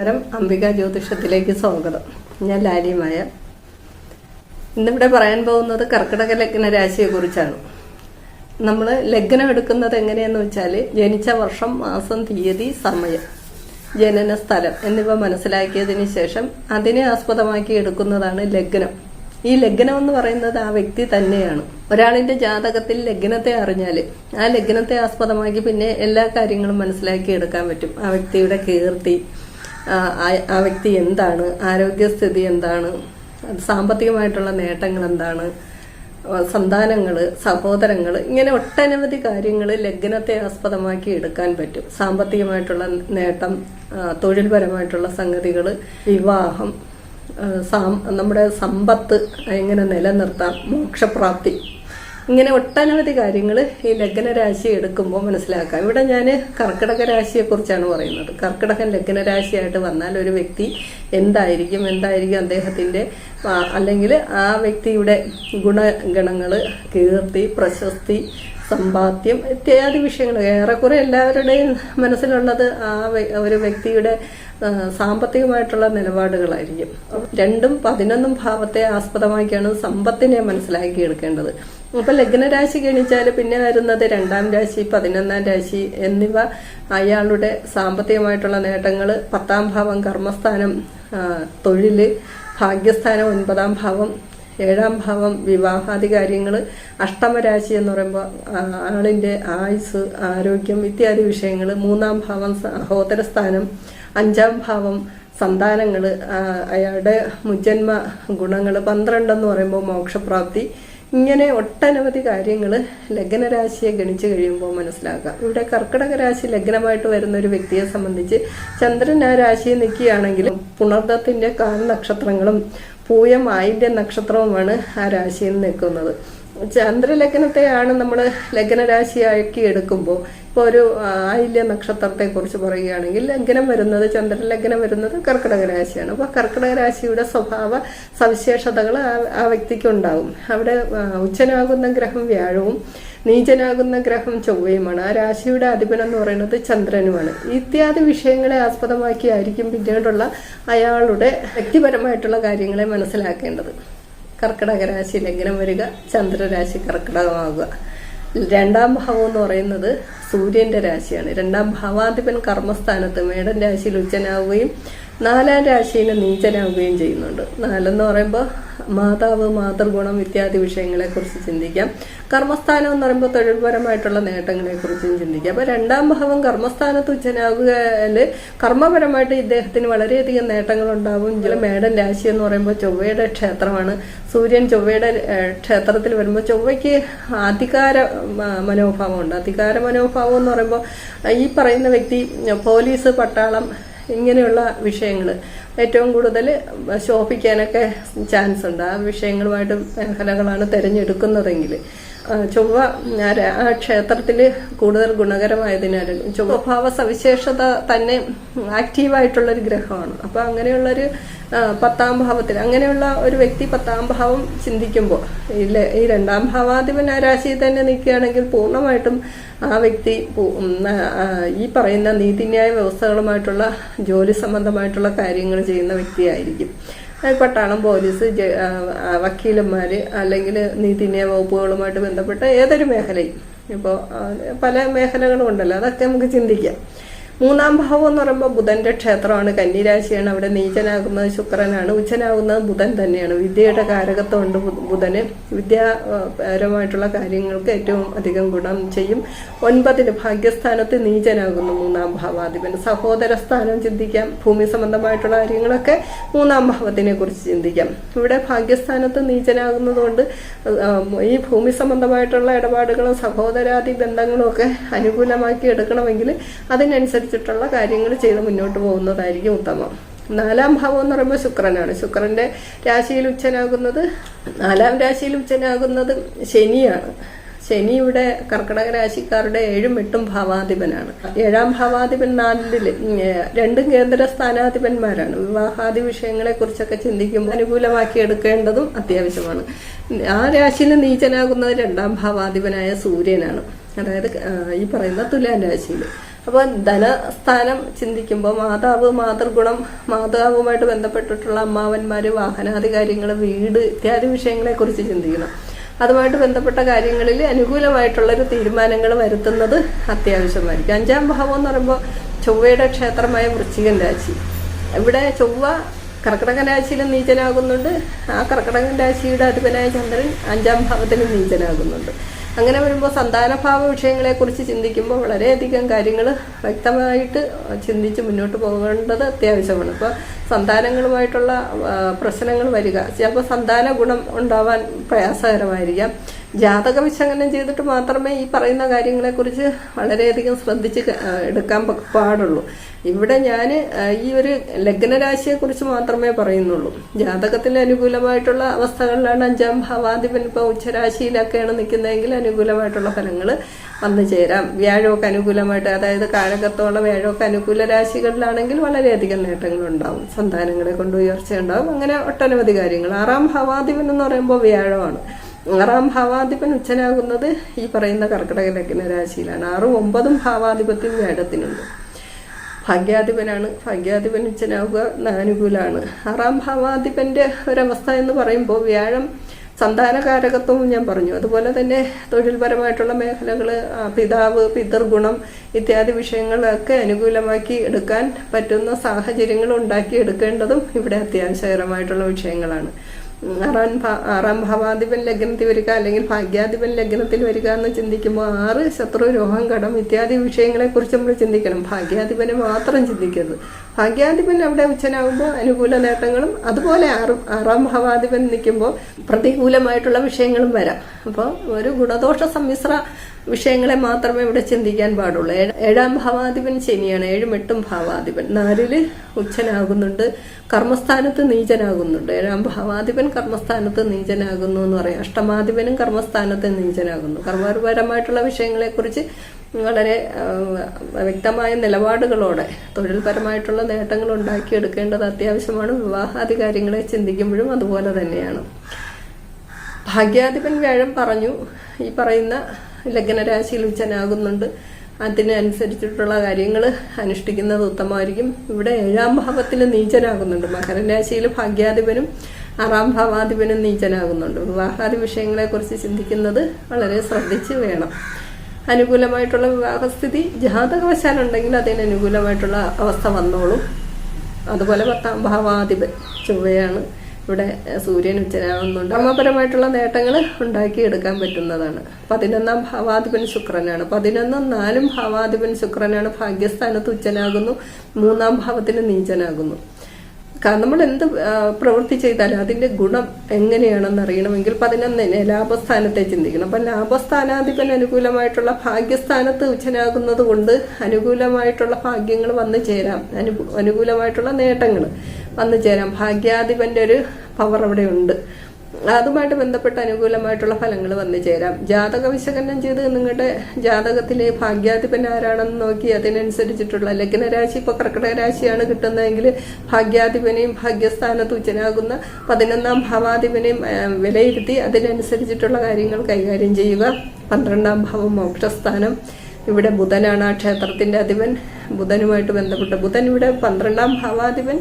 നമസ്കാരം. അംബിക ജ്യോതിഷത്തിലേക്ക് സ്വാഗതം. ഞാൻ ലാലിമായ ഇന്നിവിടെ പറയാൻ പോകുന്നത് കർക്കിടക ലഗ്ന രാശിയെ കുറിച്ചാണ് നമ്മൾ ലഗ്നം എടുക്കുന്നത് എങ്ങനെയെന്ന് വെച്ചാൽ ജനിച്ച വർഷം മാസം തീയതി സമയം ജനന സ്ഥലം എന്നിവ മനസ്സിലാക്കിയതിന് ശേഷം അതിനെ ആസ്പദമാക്കി എടുക്കുന്നതാണ് ലഗ്നം. ഈ ലഗ്നം എന്ന് പറയുന്നത് ആ വ്യക്തി തന്നെയാണ്. ഒരാളിന്റെ ജാതകത്തിൽ ലഗ്നത്തെ അറിഞ്ഞാൽ ആ ലഗ്നത്തെ ആസ്പദമാക്കി പിന്നെ എല്ലാ കാര്യങ്ങളും മനസ്സിലാക്കി എടുക്കാൻ പറ്റും. ആ വ്യക്തിയുടെ കീർത്തി ആ വ്യക്തി എന്താണ്? ആരോഗ്യസ്ഥിതി എന്താണ്? സാമ്പത്തികമായിട്ടുള്ള നേട്ടങ്ങൾ എന്താണ്? സന്താനങ്ങൾ സഹോദരങ്ങൾ ഇങ്ങനെ ഒട്ടനവധി കാര്യങ്ങൾ ലഗ്നത്തെ ആസ്പദമാക്കി എടുക്കാൻ പറ്റും. സാമ്പത്തികമായിട്ടുള്ള നേട്ടം തൊഴിൽപരമായിട്ടുള്ള സംഗതികൾ വിവാഹം നമ്മുടെ സമ്പത്ത് എങ്ങനെ നിലനിർത്താം? മോക്ഷപ്രാപ്തി. ഇങ്ങനെ ഒട്ടനവധി കാര്യങ്ങൾ ഈ ലഗ്ന രാശി എടുക്കുമ്പോൾ മനസ്സിലാക്കാം. ഇവിടെ ഞാൻ കർക്കിടക രാശിയെക്കുറിച്ചാണ് പറയുന്നത്. കർക്കിടകൻ ലഗ്ന രാശിയായിട്ട് വന്നാൽ ഒരു വ്യക്തി എന്തായിരിക്കും എന്തായിരിക്കും അദ്ദേഹത്തിന്റെ അല്ലെങ്കിൽ ആ വ്യക്തിയുടെ ഗുണഗണങ്ങൾ കീർത്തി പ്രശസ്തി സമ്പാദ്യം ഇത്യാദി വിഷയങ്ങൾ ഏറെക്കുറെ എല്ലാവരുടെയും മനസ്സിലുള്ളത് ആ ഒരു വ്യക്തിയുടെ സാമ്പത്തികമായിട്ടുള്ള നിലപാടുകളായിരിക്കും. രണ്ടും പതിനൊന്നും ഭാവത്തെ ആസ്പദമാക്കിയാണ് സമ്പത്തിനെ മനസ്സിലാക്കി എടുക്കേണ്ടത് അപ്പൊ ലഗ്നരാശി ഗണിച്ചാൽ പിന്നെ വരുന്നത് രണ്ടാം രാശി പതിനൊന്നാം രാശി എന്നിവ അയാളുടെ സാമ്പത്തികമായിട്ടുള്ള നേട്ടങ്ങൾ പത്താം ഭാവം കർമ്മസ്ഥാനം തൊഴിൽ ഭാഗ്യസ്ഥാനം ഒൻപതാം ഭാവം ഏഴാം ഭാവം വിവാഹാദി കാര്യങ്ങൾ അഷ്ടമരാശി എന്ന് പറയുമ്പോൾ ആളിന്റെ ആയുസ് ആരോഗ്യം ഇത്യാദി വിഷയങ്ങൾ മൂന്നാം ഭാവം സഹോദരസ്ഥാനം അഞ്ചാം ഭാവം സന്താനങ്ങൾ അയാളുടെ മുജന്മ ഗുണങ്ങൾ പന്ത്രണ്ടെന്ന് പറയുമ്പോൾ മോക്ഷപ്രാപ്തി ഇങ്ങനെ ഒട്ടനവധി കാര്യങ്ങൾ ലഗ്നരാശിയെ ഗണിച്ചു കഴിയുമ്പോൾ മനസ്സിലാക്കാം. ഇവിടെ കർക്കിടക രാശി ലഗ്നമായിട്ട് വരുന്ന ഒരു വ്യക്തിയെ സംബന്ധിച്ച് ചന്ദ്രൻ ആ രാശിയിൽ നിൽക്കുകയാണെങ്കിൽ പുണർദത്തിന്റെ കാൽ നക്ഷത്രങ്ങളും പൂയം ആയിന്റെ നക്ഷത്രവുമാണ് ആ രാശിയിൽ നിൽക്കുന്നത്. ചന്ദ്രലഗ്നത്തെയാണ് നമ്മൾ ലഗ്നരാശിയാക്കി എടുക്കുമ്പോൾ ഇപ്പോൾ ഒരു ആയില്യ നക്ഷത്രത്തെ കുറിച്ച് പറയുകയാണെങ്കിൽ ലഗ്നം വരുന്നത് ചന്ദ്രലഗ്നം വരുന്നത് കർക്കിടക രാശിയാണ്. അപ്പോൾ കർക്കിടക രാശിയുടെ സ്വഭാവ സവിശേഷതകൾ ആ- വ്യക്തിക്ക് ഉണ്ടാവും അവിടെ ഉച്ചനാകുന്ന ഗ്രഹം വ്യാഴവും നീചനാകുന്ന ഗ്രഹം ചൊവ്വയുമാണ്. ആ രാശിയുടെ അധിപൻ എന്ന് പറയുന്നത് ചന്ദ്രനുമാണ്. ഇത്യാദി വിഷയങ്ങളെ ആസ്പദമാക്കിയായിരിക്കും പിന്നീടുള്ള അയാളുടെ വ്യക്തിപരമായിട്ടുള്ള കാര്യങ്ങളെ മനസ്സിലാക്കേണ്ടത്. കർക്കിടക രാശി ലഗ്നം വരിക ചന്ദ്രരാശി കർക്കിടകമാകുക. രണ്ടാം ഭാവം എന്ന് പറയുന്നത് സൂര്യന്റെ രാശിയാണ്. രണ്ടാം ഭാവാധിപൻ കർമ്മസ്ഥാനത്ത് മേടൻ രാശിയിൽ ഉച്ചനാവുകയും നാലാം രാശിയിൽ നീചനാവുകയും ചെയ്യുന്നുണ്ട്. നാലെന്ന് പറയുമ്പോൾ മാതാവ് മാതൃഗുണം ഇത്യാദി വിഷയങ്ങളെ കുറിച്ച് ചിന്തിക്കാം. കർമ്മസ്ഥാനം എന്ന് പറയുമ്പോൾ തൊഴിൽപരമായിട്ടുള്ള നേട്ടങ്ങളെ കുറിച്ചും ചിന്തിക്കാം. അപ്പൊ രണ്ടാം ഭാവം കർമ്മസ്ഥാനത്ത് ഉച്ചനാകുകയിൽ കർമ്മപരമായിട്ട് ഇദ്ദേഹത്തിന് വളരെയധികം നേട്ടങ്ങൾ ഉണ്ടാവും മേടൻ രാശി എന്ന് പറയുമ്പോൾ ചൊവ്വയുടെ ക്ഷേത്രമാണ്. സൂര്യൻ ചൊവ്വയുടെ ക്ഷേത്രത്തിൽ വരുമ്പോൾ ചൊവ്വയ്ക്ക് അധികാര മനോഭാവം മനോഭാവമുണ്ട്. അധികാര മനോഭാവം എന്ന് പറയുമ്പോൾ ഈ പറയുന്ന വ്യക്തി പോലീസ് പട്ടാളം ഇങ്ങനെയുള്ള വിഷയങ്ങൾ ഏറ്റവും കൂടുതൽ ശോഭിക്കാനൊക്കെ ചാൻസ് ഉണ്ട് ആ വിഷയങ്ങളുമായിട്ട് മേഖലകളാണ് തിരഞ്ഞെടുക്കുന്നതെങ്കിൽ ചൊവ്വ ക്ഷേത്രത്തിൽ കൂടുതൽ ഗുണകരമായതിനാൽ ചൊവ്വഭാവ സവിശേഷത തന്നെ ആക്റ്റീവായിട്ടുള്ള ഒരു ഗ്രഹമാണ്. അപ്പൊ അങ്ങനെയുള്ളൊരു പത്താം ഭാവത്തിൽ അങ്ങനെയുള്ള ഒരു വ്യക്തി പത്താം ഭാവം ചിന്തിക്കുമ്പോൾ ഈ രണ്ടാം ഭാവാധിപൻ ആ രാശിയിൽ തന്നെ നിൽക്കുകയാണെങ്കിൽ പൂർണമായിട്ടും ആ വ്യക്തി ഈ പറയുന്ന നീതിന്യായ വ്യവസ്ഥകളുമായിട്ടുള്ള ജോലി സംബന്ധമായിട്ടുള്ള കാര്യങ്ങൾ ചെയ്യുന്ന വ്യക്തിയായിരിക്കും. പട്ടാളം പോലീസ് വക്കീലന്മാർ അല്ലെങ്കിൽ നീതിന്യായ വകുപ്പുകളുമായിട്ട് ബന്ധപ്പെട്ട ഏതൊരു മേഖലയും. ഇപ്പോൾ പല മേഖലകളും ഉണ്ടല്ലോ അതൊക്കെ നമുക്ക് ചിന്തിക്കാം. മൂന്നാം ഭാവം എന്ന് പറയുമ്പോൾ ബുധന്റെ ക്ഷേത്രമാണ് കന്നിരാശിയാണ് അവിടെ നീചനാകുന്നത് ശുക്രനാണ് ഉച്ചനാകുന്നത് ബുധൻ തന്നെയാണ്. വിദ്യയുടെ കാരകത്വമുണ്ട് ബുധന്. വിദ്യാപരമായിട്ടുള്ള കാര്യങ്ങൾക്ക് ഏറ്റവും അധികം ഗുണം ചെയ്യും. ഒൻപതിന് ഭാഗ്യസ്ഥാനത്ത് നീചനാകുന്നു മൂന്നാം ഭാവാധിപൻ. സഹോദര സ്ഥാനം ചിന്തിക്കാം ഭൂമി സംബന്ധമായിട്ടുള്ള കാര്യങ്ങളൊക്കെ മൂന്നാം ഭാവത്തിനെ കുറിച്ച് ചിന്തിക്കാം. ഇവിടെ ഭാഗ്യസ്ഥാനത്ത് നീചനാകുന്നത് കൊണ്ട് ഈ ഭൂമി സംബന്ധമായിട്ടുള്ള ഇടപാടുകളും സഹോദരാദി ബന്ധങ്ങളും ഒക്കെ അനുകൂലമാക്കി എടുക്കണമെങ്കിൽ അതിനനുസരിച്ചിട്ടുള്ള കാര്യങ്ങൾ ചെയ്ത് മുന്നോട്ട് പോകുന്നതായിരിക്കും ഉത്തമം. നാലാം ഭാവം എന്ന് പറയുമ്പോൾ ശുക്രനാണ്. ശുക്രന്റെ രാശിയിൽ ഉച്ചനാകുന്നത് നാലാം രാശിയിൽ ഉച്ചനാകുന്നത് ശനിയാണ്. ശനി ഇവിടെ കർക്കിടക രാശിക്കാരുടെ ഏഴും എട്ടും ഭാവാധിപനാണ്. ഏഴാം ഭാവാധിപൻ നാലിൽ രണ്ടും കേന്ദ്ര സ്ഥാനാധിപന്മാരാണ്. വിവാഹാദി വിഷയങ്ങളെ കുറിച്ചൊക്കെ ചിന്തിക്കുമ്പോൾ അനുകൂലമാക്കി എടുക്കേണ്ടതും അത്യാവശ്യമാണ്. ആ രാശിയിൽ നീചനാകുന്നത് രണ്ടാം ഭാവാധിപനായ സൂര്യനാണ്. അതായത് ഈ പറയുന്ന തുലാം രാശിയിൽ. അപ്പോൾ ധനസ്ഥാനം ചിന്തിക്കുമ്പോൾ മാതാവ് മാതൃഗുണം മാതാവുമായിട്ട് ബന്ധപ്പെട്ടിട്ടുള്ള അമ്മാവന്മാര് വാഹനാധികാരികൾ വീട് ഇത്യാദി വിഷയങ്ങളെ കുറിച്ച് ചിന്തിക്കണം. അതുമായിട്ട് ബന്ധപ്പെട്ട കാര്യങ്ങളിൽ അനുകൂലമായിട്ടുള്ളൊരു തീരുമാനങ്ങൾ വരുത്തുന്നത് അത്യാവശ്യമായിരിക്കും. അഞ്ചാം ഭാവം എന്ന് പറയുമ്പോൾ ചൊവ്വയുടെ ക്ഷേത്രമായ വൃശ്ചികൻ രാശി. ഇവിടെ ചൊവ്വ കർക്കിടക രാശിയിലും നീചനാകുന്നുണ്ട്. ആ കർക്കിടകൻ രാശിയുടെ അധിപനായ ചന്ദ്രൻ അഞ്ചാം ഭാവത്തിൽ നീചനാകുന്നുണ്ട്. അങ്ങനെ വരുമ്പോൾ സന്താനഭാവ വിഷയങ്ങളെക്കുറിച്ച് ചിന്തിക്കുമ്പോൾ വളരെയധികം കാര്യങ്ങൾ വ്യക്തമായിട്ട് ചിന്തിച്ച് മുന്നോട്ട് പോകേണ്ടത് അത്യാവശ്യമാണ്. ഇപ്പോൾ സന്താനങ്ങളുമായിട്ടുള്ള പ്രശ്നങ്ങൾ വരിക. ചിലപ്പോൾ സന്താന ഗുണം ഉണ്ടാവാൻ പ്രയാസകരമായിരിക്കാം. ജാതക വിശകലനം ചെയ്തിട്ട് മാത്രമേ ഈ പറയുന്ന കാര്യങ്ങളെക്കുറിച്ച് വളരെയധികം ശ്രദ്ധിച്ച് എടുക്കാൻ പാടുള്ളൂ. ഇവിടെ ഞാൻ ഈ ഒരു ലഗ്നരാശിയെ കുറിച്ച് മാത്രമേ പറയുന്നുള്ളൂ. ജാതകത്തിന് അനുകൂലമായിട്ടുള്ള അവസ്ഥകളിലാണ് അഞ്ചാം ഭാവാധിപൻ ഇപ്പോൾ ഉച്ചരാശിയിലൊക്കെയാണ് നിൽക്കുന്നതെങ്കിൽ അനുകൂലമായിട്ടുള്ള ഫലങ്ങൾ വന്നു ചേരാം. വ്യാഴമൊക്കെ അനുകൂലമായിട്ട് അതായത് കാലകത്തോളം വ്യാഴമൊക്കെ അനുകൂല രാശികളിലാണെങ്കിൽ വളരെയധികം നേട്ടങ്ങളുണ്ടാവും. സന്താനങ്ങളെ കൊണ്ട് ഉയർച്ചയുണ്ടാവും. അങ്ങനെ ഒട്ടനവധി കാര്യങ്ങൾ. ആറാം ഭാവാധിപൻ എന്ന് പറയുമ്പോൾ വ്യാഴമാണ്. ആറാം ഭാവാധിപൻ ഉച്ചനാകുന്നത് ഈ പറയുന്ന കർക്കിടക ലഗ്ന രാശിയിലാണ് ആറും ഒമ്പതും ഭാവാധിപത്യം വ്യാഴത്തിനുണ്ട്. ഭാഗ്യാധിപനാണ്. ഭാഗ്യാധിപൻ ഉച്ചനാവുക അനുകൂലമാണ് ആറാം ഭാവാധിപന്റെ ഒരവസ്ഥ എന്ന് പറയുമ്പോൾ വ്യാഴം സന്താനകാരകത്വവും ഞാൻ പറഞ്ഞു. അതുപോലെ തന്നെ തൊഴിൽപരമായിട്ടുള്ള മേഖലകൾ പിതാവ് പിതൃഗുണം ഇത്യാദി വിഷയങ്ങളൊക്കെ അനുകൂലമാക്കി എടുക്കാൻ പറ്റുന്ന സാഹചര്യങ്ങൾ ഉണ്ടാക്കി എടുക്കേണ്ടതും ഇവിടെ അത്യാവശ്യകരമായിട്ടുള്ള വിഷയങ്ങളാണ്. ആറാം ആറാം ഭാവാധിപൻ ലഗ്നത്തിൽ വരിക അല്ലെങ്കിൽ ഭാഗ്യാധിപൻ ലഗ്നത്തിൽ വരിക എന്ന് ചിന്തിക്കുമ്പോൾ ആറ് ശത്രു രോഹം കടം ഇത്യാദി വിഷയങ്ങളെ കുറിച്ച് നമ്മൾ ചിന്തിക്കണം. ഭാഗ്യാധിപനെ മാത്രം ചിന്തിക്കരുത്. ഭാഗ്യാധിപൻ അവിടെ ഉച്ചനാകുമ്പോൾ അനുകൂല നേട്ടങ്ങളും അതുപോലെ ആറ് ആറാം ഭാവാധിപൻ നിൽക്കുമ്പോൾ പ്രതികൂലമായിട്ടുള്ള വിഷയങ്ങളും വരാം. അപ്പോൾ ഒരു ഗുണദോഷ സമ്മിശ്ര വിഷയങ്ങളെ മാത്രമേ ഇവിടെ ചിന്തിക്കാൻ പാടുള്ളൂ. ഏഴാം ഭാവാധിപൻ ശനിയാണ്. ഏഴും എട്ടും ഭാവാധിപൻ. നാലിൽ ഉച്ചനാകുന്നുണ്ട്. കർമ്മസ്ഥാനത്ത് നീചനാകുന്നുണ്ട്. ഏഴാം ഭാവാധിപൻ കർമ്മസ്ഥാനത്ത് നീചനാകുന്നു എന്ന് പറയാം. അഷ്ടമാധിപനും കർമ്മസ്ഥാനത്ത് നീചനാകുന്നു. കർമ്മപരമായിട്ടുള്ള വിഷയങ്ങളെക്കുറിച്ച് വളരെ വ്യക്തമായ നിലപാടുകളോടെ തൊഴിൽപരമായിട്ടുള്ള നേട്ടങ്ങൾ ഉണ്ടാക്കിയെടുക്കേണ്ടത് അത്യാവശ്യമാണ്. വിവാഹാദി കാര്യങ്ങളെ ചിന്തിക്കുമ്പോഴും അതുപോലെ തന്നെയാണ്. ഭാഗ്യാധിപൻ വ്യാഴം പറഞ്ഞു. ഈ പറയുന്ന ലഗ്നരാശിയിൽ ഉച്ചനാകുന്നുണ്ട്. അതിനനുസരിച്ചിട്ടുള്ള കാര്യങ്ങൾ അനുഷ്ഠിക്കുന്നത് ഉത്തമമായിരിക്കും. ഇവിടെ ഏഴാം ഭാവത്തിൽ നീചനാകുന്നുണ്ട്. മകരരാശിയിൽ ഭാഗ്യാധിപനും ആറാം ഭാവാധിപനും നീചനാകുന്നുണ്ട്. വിവാഹാദി വിഷയങ്ങളെക്കുറിച്ച് ചിന്തിക്കുന്നത് വളരെ ശ്രദ്ധിച്ച് വേണം. അനുകൂലമായിട്ടുള്ള വിവാഹസ്ഥിതി ജാതകവശാലുണ്ടെങ്കിൽ അതിനനുകൂലമായിട്ടുള്ള അവസ്ഥ വന്നോളും. അതുപോലെ പത്താം ഭാവാധിപൻ ചൊവ്വയാണ്. ഇവിടെ സൂര്യൻ ഉച്ചനാകുന്നുണ്ട് കർമ്മപരമായിട്ടുള്ള നേട്ടങ്ങൾ ഉണ്ടാക്കിയെടുക്കാൻ പറ്റുന്നതാണ്. പതിനൊന്നാം ഭാവാധിപൻ ശുക്രനാണ്. പതിനൊന്നും നാലും ഭാവാധിപൻ ശുക്രനാണ്. ഭാഗ്യസ്ഥാനത്ത് ഉച്ചനാകുന്നു. മൂന്നാം ഭാവത്തിന് നീചനാകുന്നു. കാരണം നമ്മൾ എന്ത് പ്രവൃത്തി ചെയ്താലും അതിന്റെ ഗുണം എങ്ങനെയാണെന്ന് അറിയണമെങ്കിൽ പതിനൊന്നിന് ലാഭസ്ഥാനത്തെ ചിന്തിക്കണം. അപ്പം ലാഭസ്ഥാനാധിപൻ അനുകൂലമായിട്ടുള്ള ഭാഗ്യസ്ഥാനത്ത് ഉച്ചനാകുന്നത് കൊണ്ട് അനുകൂലമായിട്ടുള്ള ഭാഗ്യങ്ങൾ വന്നു ചേരാം. അനു അനുകൂലമായിട്ടുള്ള നേട്ടങ്ങൾ വന്നു ചേരാം. ഭാഗ്യാധിപന്റെ ഒരു പവർ അവിടെ ഉണ്ട്. അതുമായിട്ട് ബന്ധപ്പെട്ട അനുകൂലമായിട്ടുള്ള ഫലങ്ങൾ വന്നു ചേരാം. ജാതക വിശകലനം ചെയ്ത് നിങ്ങളുടെ ജാതകത്തിലെ ഭാഗ്യാധിപൻ ആരാണെന്ന് നോക്കി അതിനനുസരിച്ചിട്ടുള്ള ലഗ്നരാശി ഇപ്പോൾ കർക്കിടക രാശിയാണ് കിട്ടുന്നതെങ്കിൽ ഭാഗ്യാധിപനെയും ഭാഗ്യസ്ഥാനത്ത് ഉച്ചനാകുന്ന പതിനൊന്നാം ഭാവാധിപനെയും വിലയിരുത്തി അതിനനുസരിച്ചിട്ടുള്ള കാര്യങ്ങൾ കൈകാര്യം ചെയ്യുക. പന്ത്രണ്ടാം ഭാവം മോക്ഷസ്ഥാനം. ഇവിടെ ബുധനാണ് ആ ക്ഷേത്രത്തിന്റെ അധിപൻ. ബുധനുമായിട്ട് ബന്ധപ്പെട്ട് ബുധൻ ഇവിടെ പന്ത്രണ്ടാം ഭാവാധിപൻ.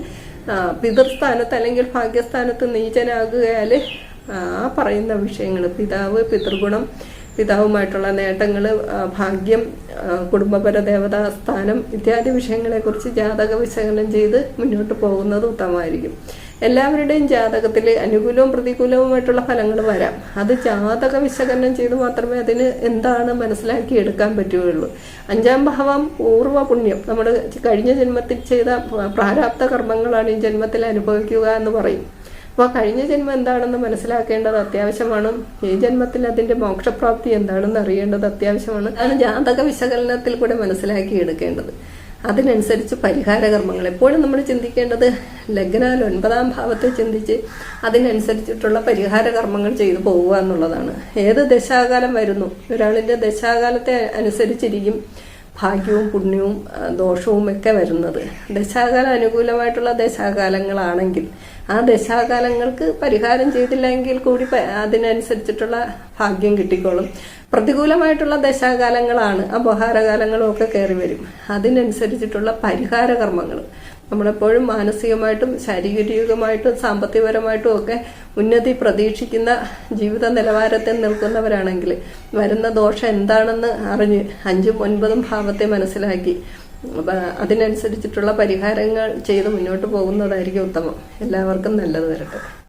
പിതൃസ്ഥാനത്ത് അല്ലെങ്കിൽ ഭാഗ്യസ്ഥാനത്ത് നീചനാകുകയാൽ ആ പറയുന്ന വിഷയങ്ങൾ പിതാവ് പിതൃഗുണം പിതാവുമായിട്ടുള്ള നേട്ടങ്ങൾ ഭാഗ്യം കുടുംബപര ദേവതാ സ്ഥാനം ഇത്യാദി വിഷയങ്ങളെക്കുറിച്ച് ജാതക വിശകലനം ചെയ്ത് മുന്നോട്ട് പോകുന്നത് ഉത്തമമായിരിക്കും. എല്ലാവരുടെയും ജാതകത്തിൽ അനുകൂലവും പ്രതികൂലവുമായിട്ടുള്ള ഫലങ്ങൾ വരാം. അത് ജാതക വിശകലനം ചെയ്ത് മാത്രമേ അതിന് എന്താണ് മനസ്സിലാക്കി എടുക്കാൻ പറ്റുകയുള്ളൂ. അഞ്ചാം ഭാവം പൂർവ പുണ്യം. നമ്മൾ കഴിഞ്ഞ ജന്മത്തിൽ ചെയ്ത പ്രാരാബ്ധ കർമ്മങ്ങളാണ് ഈ ജന്മത്തിൽ അനുഭവിക്കുക എന്ന് പറയും. അപ്പോൾ കഴിഞ്ഞ ജന്മം എന്താണെന്ന് മനസ്സിലാക്കേണ്ടത് അത്യാവശ്യമാണ്. ഈ ജന്മത്തിൽ അതിന്റെ മോക്ഷപ്രാപ്തി എന്താണെന്ന് അറിയേണ്ടത് അത്യാവശ്യമാണ്. അതാണ് ജാതക വിശകലനത്തിൽ കൂടെ മനസ്സിലാക്കി എടുക്കേണ്ടത്. അതിനനുസരിച്ച് പരിഹാര കർമ്മങ്ങൾ എപ്പോഴും നമ്മൾ ചിന്തിക്കേണ്ടത് ലഗ്നാൽ ഒൻപതാം ഭാവത്തെ ചിന്തിച്ച് അതിനനുസരിച്ചിട്ടുള്ള പരിഹാര കർമ്മങ്ങൾ ചെയ്തു പോവുക എന്നുള്ളതാണ്. ഏത് ദശാകാലം വരുന്നു? ഒരാളിന്റെ ദശാകാലത്തെ അനുസരിച്ചിരിക്കും ഭാഗ്യവും പുണ്യവും ദോഷവും ഒക്കെ വരുന്നത്. ദശാകാല അനുകൂലമായിട്ടുള്ള ദശാകാലങ്ങളാണെങ്കിൽ ആ ദശാകാലങ്ങൾക്ക് പരിഹാരം ചെയ്തില്ലെങ്കിൽ കൂടി അതിനനുസരിച്ചിട്ടുള്ള ഭാഗ്യം കിട്ടിക്കോളും. പ്രതികൂലമായിട്ടുള്ള ദശാകാലങ്ങളാണ്. അപഹാരകാലങ്ങളും ഒക്കെ കയറി വരും. അതിനനുസരിച്ചിട്ടുള്ള പരിഹാര കർമ്മങ്ങൾ നമ്മളെപ്പോഴും മാനസികമായിട്ടും ശാരീരികമായിട്ടും സാമ്പത്തികപരമായിട്ടും ഒക്കെ ഉന്നതി പ്രതീക്ഷിക്കുന്ന ജീവിത നിലവാരത്തിൽ നിൽക്കുന്നവരാണെങ്കിൽ വരുന്ന ദോഷം എന്താണെന്ന് അറിഞ്ഞ് അഞ്ചും ഒൻപതും ഭാവത്തെ മനസ്സിലാക്കി അതിനനുസരിച്ചിട്ടുള്ള പരിഹാരങ്ങൾ ചെയ്ത് മുന്നോട്ട് പോകുന്നതായിരിക്കും ഉത്തമം. എല്ലാവർക്കും നല്ലത് വരട്ടെ.